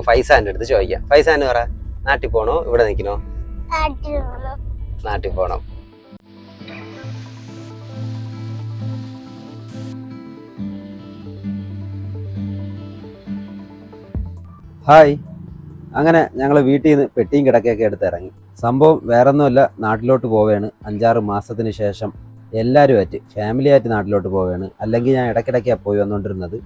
നമുക്ക് ഫൈസാന്റെ അടുത്ത് ചോദിക്കാം. ഫൈസാൻ പറ നാട്ടിൽ പോണോ ഇവിടെ നിൽക്കണോ? നാട്ടിൽ പോണം. നാട്ടിൽ പോണം. ഹായ്. അങ്ങനെ ഞങ്ങൾ വീട്ടിൽ നിന്ന് പെട്ടിയും കിടക്കയൊക്കെ എടുത്ത് ഇറങ്ങി. സംഭവം വേറൊന്നുമല്ല നാട്ടിലോട്ട് പോവുകയാണ്. അഞ്ചാറ് മാസത്തിന് ശേഷം എല്ലാവരുമായിട്ട് ഫാമിലിയായിട്ട് നാട്ടിലോട്ട് പോവുകയാണ്. അല്ലെങ്കിൽ ഞാൻ ഇടയ്ക്കിടയ്ക്കാണ് പോയി വന്നുകൊണ്ടിരുന്നത്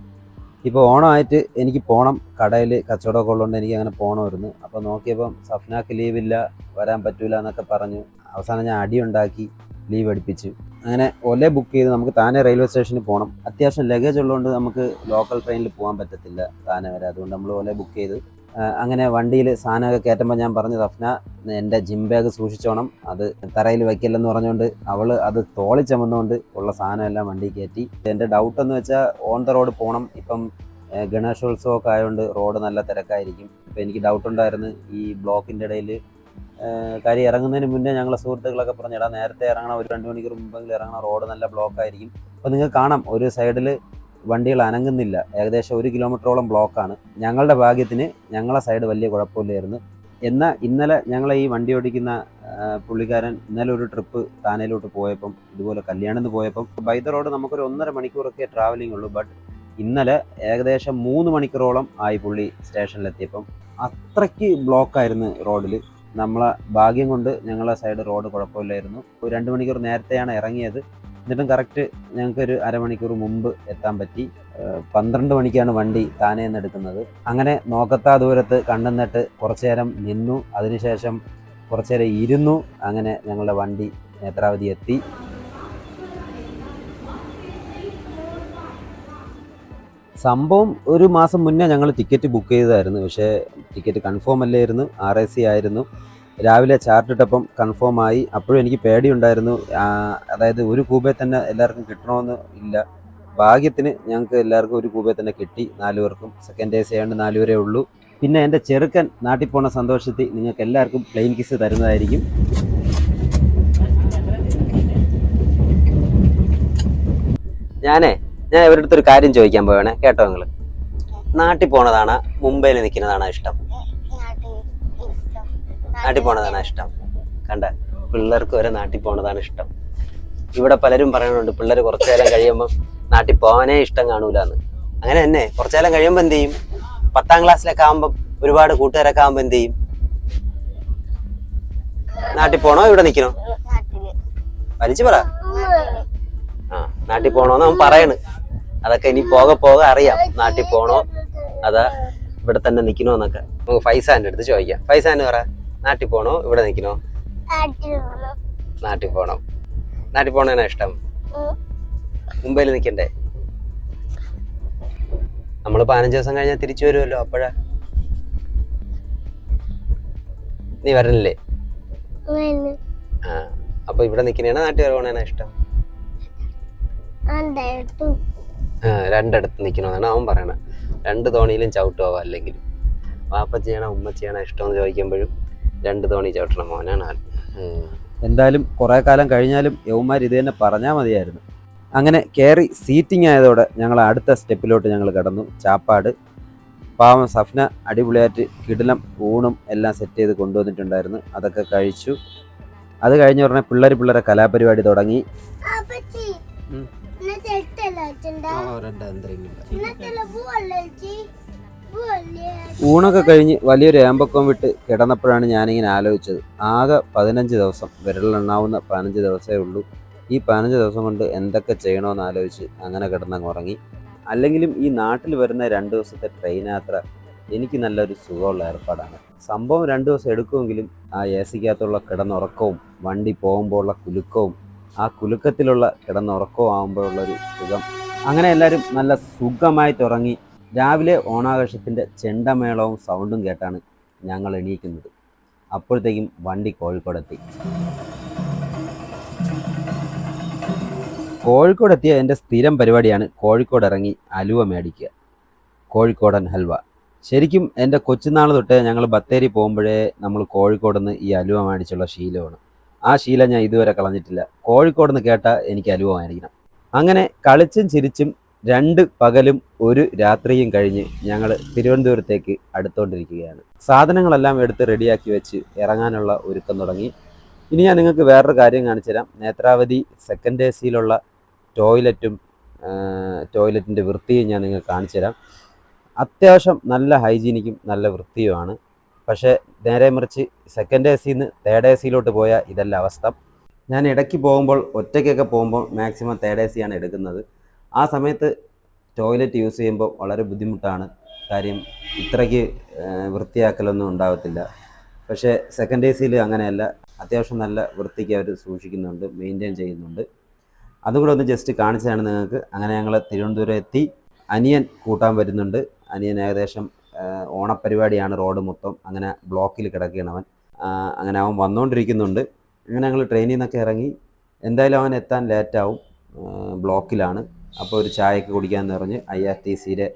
ഇപ്പോൾ ഓണമായിട്ട് എനിക്ക് പോകണം കടയിൽ കച്ചവടമൊക്കെ ഉള്ളതുകൊണ്ട് എനിക്ക് അങ്ങനെ പോകണമായിരുന്നു അപ്പോൾ നോക്കിയപ്പം സഫ്നാക്ക് ലീവില്ല വരാൻ പറ്റൂല എന്നൊക്കെ പറഞ്ഞു. അവസാനം ഞാൻ അടിയുണ്ടാക്കി ലീവ് എടുപ്പിച്ചു. അങ്ങനെ ഒലേ ബുക്ക് ചെയ്ത് നമുക്ക് താനെ റെയിൽവേ സ്റ്റേഷനിൽ പോകണം അത്യാവശ്യം ലഗേജ് ഉള്ളതുകൊണ്ട് നമുക്ക് ലോക്കൽ ട്രെയിനിൽ പോകാൻ പറ്റത്തില്ല താനെ വരെ. അതുകൊണ്ട് നമ്മൾ ഒലേ ബുക്ക് ചെയ്ത് അങ്ങനെ വണ്ടിയിൽ സാധനമൊക്കെ കയറ്റുമ്പോൾ ഞാൻ പറഞ്ഞു സഫ്ന എന്റെ ജിം ബാഗ് സൂക്ഷിച്ചോണം. അത് തറയിൽ വയ്ക്കില്ലെന്ന് പറഞ്ഞുകൊണ്ട് അവൾ അത് തോളി ചുമന്നുകൊണ്ട് ഉള്ള സാധനമെല്ലാം വണ്ടി കയറ്റി. എന്റെ ഡൗട്ട് എന്ന് വെച്ചാൽ ഓൺ ദ റോഡ് പോകണം ഇപ്പം ഗണേശോത്സവമൊക്കെ ആയതുകൊണ്ട് റോഡ് നല്ല തിരക്കായിരിക്കും. ഇപ്പം എനിക്ക് ഡൗട്ട് ഉണ്ടായിരുന്നു ഈ ബ്ലോക്കിന്റെ ഇടയിൽ കാര്യം ഇറങ്ങുന്നതിന് മുന്നേ ഞങ്ങളെ സുഹൃത്തുക്കളൊക്കെ പറഞ്ഞു എടാ നേരത്തെ ഇറങ്ങണം. ഒരു രണ്ട് മണിക്കൂർ മുമ്പെങ്കിലും ഇറങ്ങണം. റോഡ് നല്ല ബ്ലോക്ക് ആയിരിക്കും. അപ്പോൾ നിങ്ങൾക്ക് കാണാം. ഒരു സൈഡിൽ വണ്ടികൾ അനങ്ങുന്നില്ല. ഏകദേശം ഒരു കിലോമീറ്ററോളം ബ്ലോക്കാണ് ഞങ്ങളുടെ ഭാഗ്യത്തിന് ഞങ്ങളെ സൈഡ് വലിയ കുഴപ്പമില്ലായിരുന്നു. എന്നാൽ ഇന്നലെ ഞങ്ങളെ ഈ വണ്ടി ഓടിക്കുന്ന പുള്ളിക്കാരൻ ഇന്നലെ ഒരു ട്രിപ്പ് താനയിലോട്ട് പോയപ്പം ഇതുപോലെ കല്യാണത്തിന് പോയപ്പം ബൈ ദ റോഡ് നമുക്കൊരു ഒന്നര മണിക്കൂറൊക്കെ ട്രാവലിംഗ് ഉള്ളൂ. ബട്ട് ഇന്നലെ ഏകദേശം മൂന്ന് മണിക്കൂറോളം ആയി പുള്ളി സ്റ്റേഷനിലെത്തിയപ്പം. അത്രയ്ക്ക് ബ്ലോക്കായിരുന്നു റോഡിൽ നമ്മളെ ഭാഗ്യം കൊണ്ട് ഞങ്ങളെ സൈഡ് റോഡ് കുഴപ്പമില്ലായിരുന്നു. ഒരു രണ്ട് മണിക്കൂർ നേരത്തെയാണ് ഇറങ്ങിയത്. എന്നിട്ടും കറക്റ്റ് ഞങ്ങൾക്കൊരു അരമണിക്കൂർ മുമ്പ് എത്താൻ പറ്റി. പന്ത്രണ്ട് മണിക്കാണ് വണ്ടി താനേന്ന് എടുക്കുന്നത്. അങ്ങനെ നോക്കത്താ ദൂരത്ത് കണ്ടെന്നിട്ട് കുറച്ചു നേരം നിന്നു. അതിനുശേഷം കുറച്ചു നേരം ഇരുന്നു. അങ്ങനെ ഞങ്ങളുടെ വണ്ടി നേത്രാവതി എത്തി. സംഭവം ഒരു മാസം മുന്നേ ഞങ്ങൾ ടിക്കറ്റ് ബുക്ക് ചെയ്തതായിരുന്നു. പക്ഷേ ടിക്കറ്റ് കൺഫേം അല്ലായിരുന്നു. ആർ എ സി ആയിരുന്നു. രാവിലെ ചാർട്ട് ഇട്ടപ്പം കൺഫേം ആയി. അപ്പോഴും എനിക്ക് പേടിയുണ്ടായിരുന്നു. അതായത് ഒരു കൂബെ തന്നെ എല്ലാവർക്കും കിട്ടണമെന്ന് ഇല്ല. ഭാഗ്യത്തിന് ഞങ്ങൾക്ക് എല്ലാവർക്കും ഒരു കൂബെ തന്നെ കിട്ടി നാലു പേർക്കും. സെക്കൻഡ് ഡേസ് ആയതുകൊണ്ട് നാലു പേരേ ഉള്ളൂ. പിന്നെ എന്റെ ചെറുക്കൻ നാട്ടിൽ പോണ സന്തോഷത്തിൽ നിങ്ങൾക്ക് എല്ലാവർക്കും പ്ലെയിൻ കിസ് തരുന്നതായിരിക്കും. ഞാനേ ഞാൻ ഇവരുടെ അടുത്തൊരു കാര്യം ചോദിക്കാൻ പോവാണ്. കേട്ടോ നിങ്ങൾ നാട്ടിൽ പോണതാണ് മുംബൈയിൽ നിൽക്കുന്നതാണ് ഇഷ്ടം. നാട്ടിൽ പോണതാണ് ഇഷ്ടം. കണ്ട? പിള്ളേർക്ക് വരെ നാട്ടിൽ പോണതാണ് ഇഷ്ടം. ഇവിടെ പലരും പറയുന്നുണ്ട് പിള്ളേർ കുറച്ചു നേരം കഴിയുമ്പോൾ നാട്ടിൽ പോകാനേ ഇഷ്ടം കാണൂല എന്ന് അങ്ങനെ തന്നെ കുറച്ചു നേരം കഴിയുമ്പോൾ എന്ത് ചെയ്യും? പത്താം ക്ലാസ്സിലൊക്കെ ആകുമ്പോൾ ഒരുപാട് കൂട്ടുകാരൊക്കെ ആകുമ്പോൾ എന്ത് ചെയ്യും? നാട്ടിൽ പോണോ? ഇവിടെ നിൽക്കണോ? വലിച്ചു പറ. ആ നാട്ടിൽ പോണോന്ന് അവൻ പറയണ്. അതൊക്കെ ഇനി പോകെ പോകെ അറിയാം. നാട്ടിൽ പോണോ? അതാ ഇവിടെ തന്നെ നിൽക്കണോന്നൊക്കെ നമുക്ക് ഫൈസാന്റെ അടുത്ത് ചോദിക്കാം. ഫൈസാൻ പറ. നാട്ടിൽ പോണോ? ഇവിടെ നിൽക്കണോ? നാട്ടിൽ പോണം. നാട്ടിൽ പോണം. പോണേനാ ഇഷ്ടം? മുംബൈയിൽ നിൽക്കണ്ടേ? നമ്മൾ പതിനഞ്ച് ദിവസം കഴിഞ്ഞാൽ തിരിച്ചു വരുമല്ലോ അപ്പോഴാ. നീ വരണില്ലേ. ആ അപ്പൊ ഇവിടെ നിൽക്കണേനാ നാട്ടിൽ പോണേനാ ഇഷ്ടം? രണ്ടിടത്ത്. നിൽക്കണമെന്നാണ് അവൻ പറയണത്. രണ്ട് തോണിയിലും ചവിട്ട് അല്ലെങ്കിൽ? വാപ്പ ചെയ്യണ ഉമ്മ ചെയ്യണ ഇഷ്ടമെന്ന് ചോദിക്കുമ്പോഴും രണ്ട് തോണി ചവിട്ടണ മോനാണ് ആൾ എന്തായാലും കുറേ കാലം കഴിഞ്ഞാലും യൗമാർ ഇത് തന്നെ പറഞ്ഞാൽ മതിയായിരുന്നു. അങ്ങനെ കയറി സീറ്റിംഗ് ആയതോടെ ഞങ്ങൾ അടുത്ത സ്റ്റെപ്പിലോട്ട് ഞങ്ങൾ കടന്നു. ചാപ്പാട് പാവം സഫ്ന അടിപൊളിയായിട്ട് കിടിലം ഊണും എല്ലാം സെറ്റ് ചെയ്ത് കൊണ്ടുവന്നിട്ടുണ്ടായിരുന്നു. അതൊക്കെ കഴിച്ചു. അത് കഴിഞ്ഞ ഉടനെ പിള്ളേർ പിള്ളേരെ കലാപരിപാടി തുടങ്ങി. ഊണൊക്കെ കഴിഞ്ഞ് വലിയൊരു ഏമ്പക്കം വിട്ട് കിടന്നപ്പോഴാണ് ഞാനിങ്ങനെ ആലോചിച്ചത്. ആകെ പതിനഞ്ച് ദിവസം വിരലിലെണ്ണാവുന്ന പതിനഞ്ച് ദിവസമേ ഉള്ളൂ. ഈ പതിനഞ്ച് ദിവസം കൊണ്ട് എന്തൊക്കെ ചെയ്യണമെന്ന് ആലോചിച്ച് അങ്ങനെ കിടന്നങ്ങ് ഉറങ്ങി. അല്ലെങ്കിലും ഈ നാട്ടിൽ വരുന്ന രണ്ട് ദിവസത്തെ ട്രെയിൻ യാത്ര എനിക്ക് നല്ലൊരു സുഖമുള്ള ഏർപ്പാടാണ്. സംഭവം രണ്ട് ദിവസം എടുക്കുമെങ്കിലും ആ എ സിക്കകത്തുള്ള കിടന്നുറക്കവും വണ്ടി പോകുമ്പോഴുള്ള കുലുക്കവും ആ കുലുക്കത്തിലുള്ള കിടന്നുറക്കവും ആകുമ്പോഴുള്ളൊരു സുഖം. അങ്ങനെ എല്ലാവരും നല്ല സുഖമായിട്ട് ഉറങ്ങി രാവിലെ ഓണാഘോഷത്തിന്റെ ചെണ്ടമേളവും സൗണ്ടും കേട്ടാണ് ഞങ്ങൾ എണീക്കുന്നത്. അപ്പോഴത്തേക്കും വണ്ടി കോഴിക്കോടെത്തി. കോഴിക്കോടെത്തിയ എന്റെ സ്ഥിരം പരിപാടിയാണ് കോഴിക്കോട് ഇറങ്ങി അലുവ മേടിക്കുക. കോഴിക്കോടൻ ഹൽവ. ശരിക്കും എന്റെ കൊച്ചുനാൾ തൊട്ട് ഞങ്ങൾ ബത്തേരി പോകുമ്പോഴേ നമ്മൾ കോഴിക്കോട് നിന്ന് ഈ അലുവ മേടിച്ചുള്ള ശീലമാണ്. ആ ശീലം ഞാൻ ഇതുവരെ കളഞ്ഞിട്ടില്ല. കോഴിക്കോട് നിന്ന് കേട്ടാൽ എനിക്ക് അലുവ അങ്ങനെ കളിച്ചും ചിരിച്ചും രണ്ട് പകലും ഒരു രാത്രിയും കഴിഞ്ഞ് ഞങ്ങൾ തിരുവനന്തപുരത്തേക്ക് അടുത്തുകൊണ്ടിരിക്കുകയാണ് സാധനങ്ങളെല്ലാം എടുത്ത് റെഡിയാക്കി വെച്ച് ഇറങ്ങാനുള്ള ഒരുക്കം തുടങ്ങി. ഇനി ഞാൻ നിങ്ങൾക്ക് വേറൊരു കാര്യം കാണിച്ചു തരാം. നേത്രാവതി സെക്കൻഡ് എ സിയിലുള്ള ടോയ്ലറ്റും ടോയ്ലറ്റിന്റെ വൃത്തിയും ഞാൻ നിങ്ങൾക്ക് കാണിച്ചു തരാം. അത്യാവശ്യം നല്ല ഹൈജീനിക്കും നല്ല വൃത്തിയുമാണ്. പക്ഷേ നേരെ മറിച്ച് സെക്കൻഡ് എ സിന്ന് തേർഡ് എ സിയിലോട്ട് പോയാൽ ഇതല്ല അവസ്ഥ. ഞാൻ ഇടയ്ക്ക് പോകുമ്പോൾ ഒറ്റയ്ക്കൊക്കെ പോകുമ്പോൾ മാക്സിമം തേർഡ് എ സിയാണ് എടുക്കുന്നത്. ആ സമയത്ത് ടോയ്ലറ്റ് യൂസ് ചെയ്യുമ്പോൾ വളരെ ബുദ്ധിമുട്ടാണ്. കാര്യം ഇത്രയ്ക്ക് വൃത്തിയാക്കലൊന്നും ഉണ്ടാകത്തില്ല പക്ഷേ സെക്കൻഡ് എ സിയിൽ അങ്ങനെയല്ല. അത്യാവശ്യം നല്ല വൃത്തിക്ക് അവർ സൂക്ഷിക്കുന്നുണ്ട് മെയിന്റെയിൻ ചെയ്യുന്നുണ്ട്. അതും കൂടെ ഒന്ന് ജസ്റ്റ് കാണിച്ചതാണ് നിങ്ങൾക്ക്. അങ്ങനെ ഞങ്ങൾ തിരുവനന്തപുരം എത്തി. അനിയൻ കൂട്ടാൻ വരുന്നുണ്ട്. അനിയൻ ഏകദേശം ഓണപ്പരിപാടിയാണ് റോഡ് മൊത്തം. അങ്ങനെ ബ്ലോക്കിൽ കിടക്കുകയാണ് അവൻ. അങ്ങനെ അവൻ വന്നുകൊണ്ടിരിക്കുന്നുണ്ട് അങ്ങനെ ഞങ്ങൾ ട്രെയിനിൽ നിന്നൊക്കെ ഇറങ്ങി. എന്തായാലും അവൻ എത്താൻ ലേറ്റാവും ബ്ലോക്കിലാണ്. അപ്പോൾ ഒരു ചായയൊക്കെ കുടിക്കാമെന്ന് പറഞ്ഞ് ഐ ആർ ടി സിയിലെ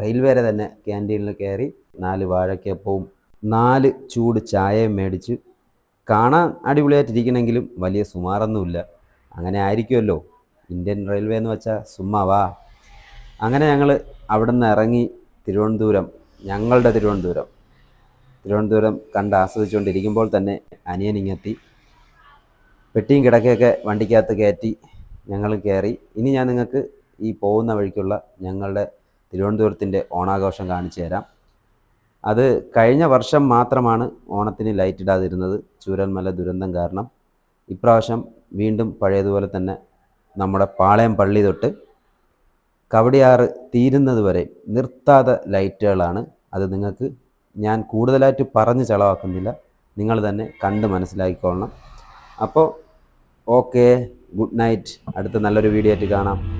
റെയിൽവേരെ തന്നെ ക്യാന്റീനിൽ കയറി നാല് വാഴക്കപ്പവും നാല് ചൂട് ചായയും മേടിച്ച് കാണാൻ അടിപൊളിയായിട്ടിരിക്കണമെങ്കിലും വലിയ സുമാറൊന്നുമില്ല. അങ്ങനെ ആയിരിക്കുമല്ലോ. ഇന്ത്യൻ റെയിൽവേ എന്ന് വെച്ചാൽ സുമ്മാവാ അങ്ങനെ ഞങ്ങൾ അവിടെ നിന്ന് ഇറങ്ങി തിരുവനന്തപുരം ഞങ്ങളുടെ തിരുവനന്തപുരം. തിരുവനന്തപുരം കണ്ട് ആസ്വദിച്ചുകൊണ്ടിരിക്കുമ്പോൾ തന്നെ അനിയനിങ്ങെത്തി പെട്ടിയും കിടക്കയൊക്കെ വണ്ടിക്കകത്ത് കയറ്റി ഞങ്ങൾ കയറി. ഇനി ഞാൻ നിങ്ങൾക്ക് ഈ പോകുന്ന വഴിക്കുള്ള ഞങ്ങളുടെ തിരുവനന്തപുരത്തിന്റെ ഓണാഘോഷം കാണിച്ചു തരാം. അത് കഴിഞ്ഞ വർഷം മാത്രമാണ് ഓണത്തിന് ലൈറ്റ് ഇടാതിരുന്നത്. ചൂരന്മല ദുരന്തം കാരണം. ഇപ്രാവശ്യം വീണ്ടും പഴയതുപോലെ തന്നെ നമ്മുടെ പാളയം പള്ളി തൊട്ട് കവടിയാറ് തീരുന്നത് വരെ നിർത്താതെ ലൈറ്റുകളാണ്. അത് നിങ്ങൾക്ക് ഞാൻ കൂടുതലായിട്ട് പറഞ്ഞ് ചെലവാക്കുന്നില്ല നിങ്ങൾ തന്നെ കണ്ട് മനസ്സിലാക്കിക്കൊള്ളണം അപ്പോൾ ഓക്കെ ഗുഡ് നൈറ്റ്. അടുത്ത നല്ലൊരു വീഡിയോ ആയിട്ട് കാണാം.